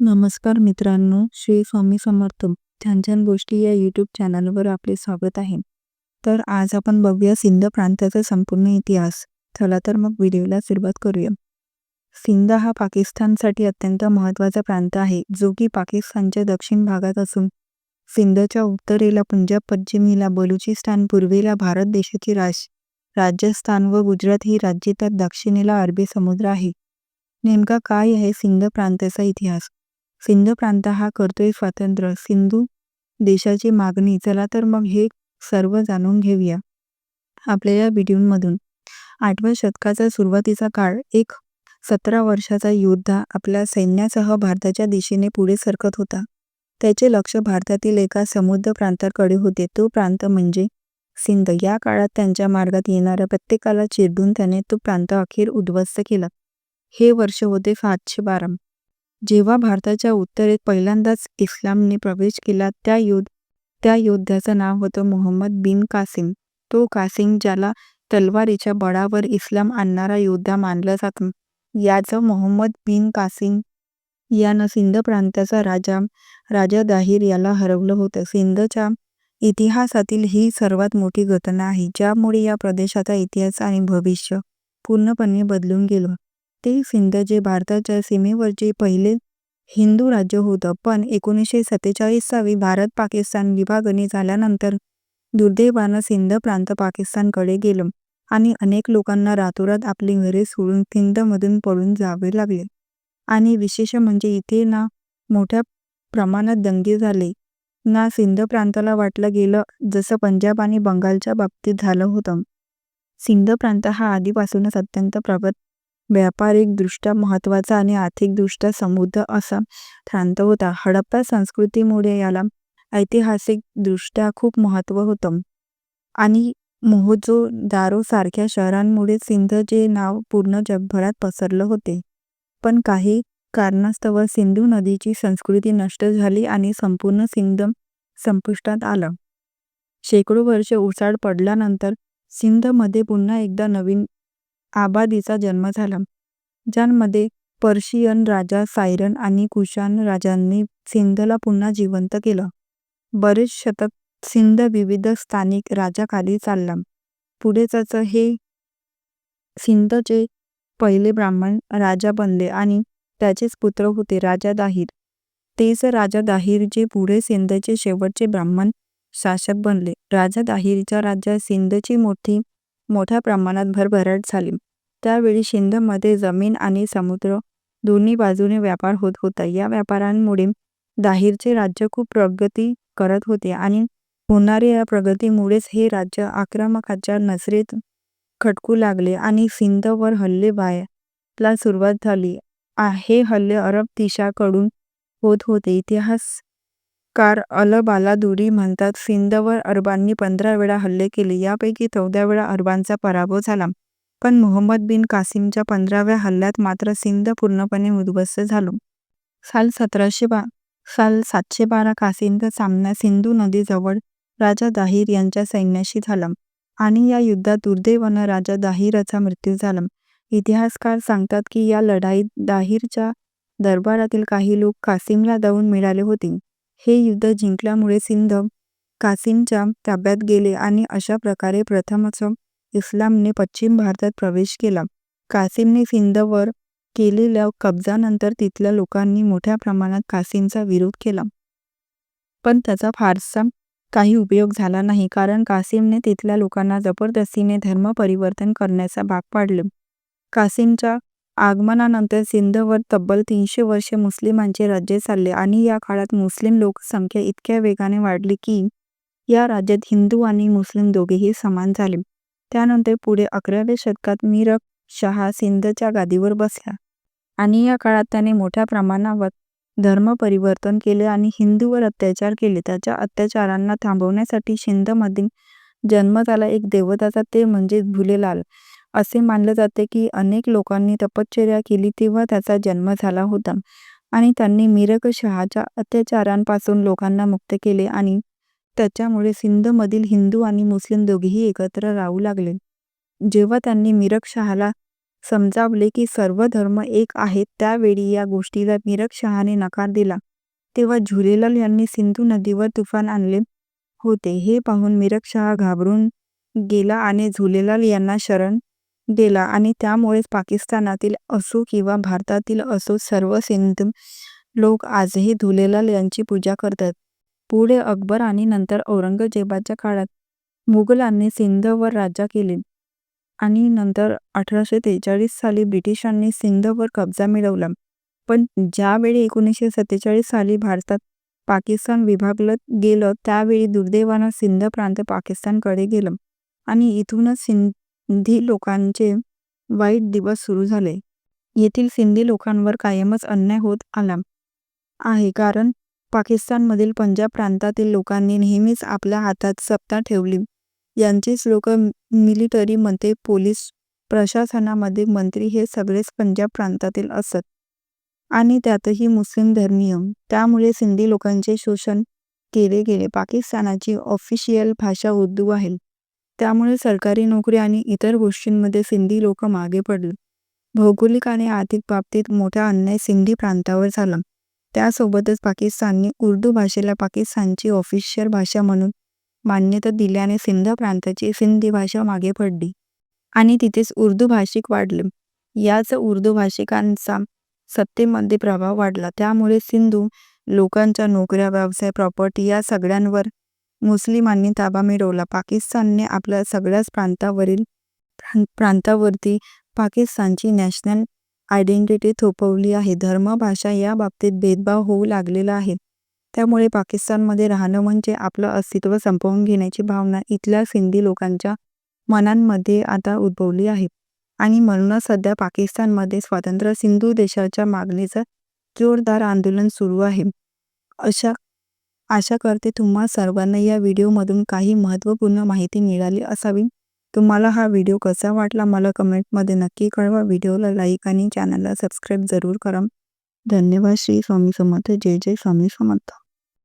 नमस्कार मित्रांनो, श्री स्वामी समर्थ छान छान गोष्टी या यूट्यूब चॅनलवर आपले स्वागत आहे. तर आज आपण बघूया सिंध प्रांताचा संपूर्ण इतिहास. चला तर मग व्हिडिओला सुरुवात करूया. सिंध हा पाकिस्तानसाठी अत्यंत महत्त्वाचा प्रांत आहे, जो की पाकिस्तानच्या दक्षिण भागात असून सिंधच्या उत्तरेला पंजाब, पश्चिमेला बलुचिस्तान, पूर्वेला भारत देशाची राज राजस्थान व गुजरात ही राज्ये तर दक्षिणेला अरबी समुद्र आहे. नेमका काय आहे सिंध प्रांताचा इतिहास? सिंध प्रांत हा करतोय स्वातंत्र्य. सिंधू देशाची मागणी. चला तर मग हे सर्व जाणून घेऊया आपल्या या व्हिडिओमधून. आठव्या शतकाचा सुरुवातीचा काळ. एक सतरा वर्षाचा योद्धा आपल्या सैन्यासह भारताच्या दिशेने पुढे सरकत होता. त्याचे लक्ष भारतातील एका समुद्र प्रांताकडे होते. तो प्रांत म्हणजे सिंध. या काळात त्यांच्या मार्गात येणाऱ्या प्रत्येकाला चिरडून त्याने तो प्रांत अखेर उद्ध्वस्त केला. हे वर्ष होते सातशे बारा. जेव्हा भारताच्या उत्तरेत पहिल्यांदाच इस्लामने प्रवेश केला त्या योद्ध त्या योद्ध्याचं नाव होतं मोहम्मद बिन कासिम. तो कासिम ज्याला तलवारीच्या बळावर इस्लाम आणणारा योद्धा मानला जातो याचं मोहम्मद बिन कासिम यानं सिंध प्रांताचा राजा राजा दाहिर याला हरवलं होतं. सिंधच्या इतिहासातील ही सर्वात मोठी घटना आहे ज्यामुळे या प्रदेशाचा इतिहास आणि भविष्य पूर्णपणे बदलून गेलं. ते सिंध जे भारताच्या सीमेवरचे पहिले हिंदू राज्य होतं पण एकोणीसशे सत्तेचाळीस साली भारत पाकिस्तान विभागणी झाल्यानंतर दुर्दैवानं सिंध प्रांत पाकिस्तानकडे गेलं आणि अनेक लोकांना रातोरात आपली घरे सोडून सिंधमधून पळून जावे लागले. आणि विशेष म्हणजे इथे ना मोठ्या प्रमाणात दंगे झाले. ना सिंध प्रांताला वाटलं गेलं जसं पंजाब आणि बंगालच्या बाबतीत झालं होतं. सिंध प्रांत हा आधीपासूनच अत्यंत प्रगत व्यापारिकदृष्ट्या महत्त्वाचा आणि आर्थिकदृष्ट्या समृद्ध असा प्रांत होता. हडप्पा संस्कृतीमुळे याला ऐतिहासिकदृष्ट्या खूप महत्त्व होतं आणि मोहेंजो-दारो सारख्या शहरांमुळे सिंधचे नाव पूर्ण जगभरात पसरलं होते. पण काही कारणास्तव सिंधू नदीची संस्कृती नष्ट झाली आणि संपूर्ण सिंध संपुष्टात आलं. शेकडो वर्ष उसाड पडल्यानंतर सिंधमध्ये पुन्हा एकदा नवीन आबादीचा जन्म झाला ज्यांमध्ये पर्शियन राजा सायरन आणि कुशाण राजांनी सिंधला पुन्हा जिवंत केलं. बरेच शतक सिंध विविध स्थानिक राजाखाली चालला. पुढेच हे सिंधचे पहिले ब्राह्मण राजा बनले आणि त्याचेच पुत्र होते राजा दाहिर. तेच राजा दाहिर जे पुढे सिंधचे शेवटचे ब्राह्मण शासक बनले. राजा दाहिरच्या राज्यात सिंधची मोठी मोठ्या प्रमाणात भरभराट झाली. त्यावेळी सिंधमध्ये जमीन आणि समुद्र दोन्ही बाजूने व्यापार होत होता. या व्यापारांमुळे दाहीरचे राज्य खूप प्रगती करत होते आणि होणाऱ्या या प्रगतीमुळेच हे राज्य आक्रमकाच्या नजरेत खटकू लागले आणि सिंधवर हल्ले व्हायला सुरुवात झाली. हे हल्ले अरब देशाकडून होत होते. इतिहास अल बालादुरी म्हणतात सिंधवर अरबांनी पंधरा वेळा हल्ले केले यापैकी चौदा वेळा अरबांचा पराभव झाला पण मोहम्मद बिन कासिमच्या पंधराव्या हल्ल्यात मात्र सिंध पूर्णपणे उद्ध्वस्त झालो. साल सतराशे बा साल सातशे बारा कासिमचा सामना सिंधू नदीजवळ राजा दाहिर यांच्या सैन्याशी झाला आणि या युद्धात दुर्दैवानं राजा दाहिरचा मृत्यू झाला. इतिहासकार सांगतात की या लढाईत दाहिरच्या दरबारातील काही लोक कासिमला जाऊन मिळाले होते. हे युद्ध जिंकल्यामुळे सिंध कासिमच्या ताब्यात गेले आणि अशा प्रकारे प्रथमच इस्लामने पश्चिम भारतात प्रवेश केला. कासिमने सिंधवर केलेल्या कब्जानंतर तिथल्या लोकांनी मोठ्या प्रमाणात कासिमचा विरोध केला. पण त्याचा फारसा काही उपयोग झाला नाही कारण कासिमने तिथल्या लोकांना जबरदस्तीने धर्म परिवर्तन करण्याचा भाग पाडले. कासिमच्या आगमनानंतर सिंधवर तब्बल तीनशे वर्षे मुस्लिमांचे राज्य चालले आणि या काळात मुस्लिम लोकसंख्या इतक्या वेगाने वाढली की या राज्यात हिंदू आणि मुस्लिम दोघेही समान झाले. त्यानंतर पुढे अकराव्या शतकात मिरक शहा सिंधच्या गादीवर बसला आणि या काळात त्याने मोठ्या प्रमाणावर धर्म परिवर्तन केले आणि हिंदूवर अत्याचार केले. त्याच्या अत्याचारांना थांबवण्यासाठी सिंधमध्ये जन्म झाला एक देवताचा ते म्हणजे झुलेलाल. असे मानलं जाते की अनेक लोकांनी तपश्चर्या केली तेव्हा त्याचा जन्म झाला होता. आणि त्यांनी मिरकशहाच्या अत्याचारांपासून लोकांना मुक्त केले आणि त्याच्यामुळे सिंधमधील हिंदू आणि मुस्लिम दोघेही एकत्र राहू लागले. जेव्हा त्यांनी मिरक शहाला समजावले की सर्व धर्म एक आहेत त्यावेळी या गोष्टीला मिरक शहाने नकार दिला. तेव्हा झुलेलाल यांनी सिंधू नदीवर तुफान आणले होते. हे पाहून मिरक शहा घाबरून गेला आणि झुलेलाल यांना शरण गेला आणि त्यामुळेच पाकिस्तानातील असो किंवा भारतातील असो सर्व सिंध लोक आजही झुलेलाल यांची पूजा करतात. पुढे अकबर आणि नंतर औरंगजेबाच्या काळात मुघलांनी सिंधवर राज्य केले आणि नंतर अठराशे त्रेचाळीस साली ब्रिटिशांनी सिंधवर कब्जा मिळवला. पण ज्यावेळी एकोणीसशे सत्तेचाळीस साली भारतात पाकिस्तान विभागलं गेलं त्यावेळी दुर्दैवानं सिंध प्रांत पाकिस्तानकडे गेलं आणि इथूनच सिंध सिंधी लोकांचे वाईट दिवस सुरू झाले. येथील सिंधी लोकांवर कायमच अन्याय होत आला आहे. कारण पाकिस्तानमधील पंजाब प्रांतातील लोकांनी नेहमीच आपल्या हातात सत्ता ठेवली. यांचीच लोक मिलिटरीमध्ये पोलीस प्रशासनामध्ये मंत्री हे सगळेच पंजाब प्रांतातील असत. आणि त्यातही मुस्लिम धर्मीय. त्यामुळे सिंधी लोकांचे शोषण केले गेले. पाकिस्तानाची ऑफिशियल भाषा उर्दू आहे. त्यामुळे सरकारी नोकरी आणि इतर गोष्टींमध्ये सिंधी लोक मागे पडले. भौगोलिक आणि आर्थिक बाबतीत मोठा अन्याय सिंधी प्रांतावर झाला. त्यासोबतच पाकिस्तानने उर्दू भाषेला पाकिस्तानची ऑफिशियल भाषा म्हणून मान्यता दिल्याने सिंध प्रांताची सिंधी भाषा मागे पडली. आणि तिथेच उर्दू भाषिक वाढले. याच उर्दू भाषिकांचा सत्तेमध्ये प्रभाव वाढला. त्यामुळे सिंधू लोकांच्या नोकऱ्या व्यवसाय प्रॉपर्टी या सगळ्यांवर मुस्लिमांनी ताबा मिळवला. पाकिस्तानने आपल्या सगळ्याच प्रांतावरील प्रांतावरती पाकिस्तानची नॅशनल आयडेंटिटी थोपवली आहे. धर्म भाषा या बाबतीत भेदभाव होऊ लागलेला आहे. त्यामुळे पाकिस्तानमध्ये राहणं म्हणजे आपलं अस्तित्व संपवून घेण्याची भावना इथल्या सिंधी लोकांच्या मनांमध्ये आता उद्भवली आहे. आणि म्हणूनच सध्या पाकिस्तानमध्ये स्वतंत्र सिंधू देशाच्या मागणीचं जोरदार आंदोलन सुरू आहे. अशा आशा करते तुम्हा सर्वांना या व्हिडिओमधून काही महत्त्वपूर्ण माहिती मिळाली असावी. तुम्हाला हा व्हिडिओ कसा वाटला मला कमेंटमध्ये नक्की कळवा. व्हिडिओला लाईक आणि चॅनलला सबस्क्राईब जरूर करा. धन्यवाद. श्री स्वामी समर्थ. जय जय स्वामी समर्थ.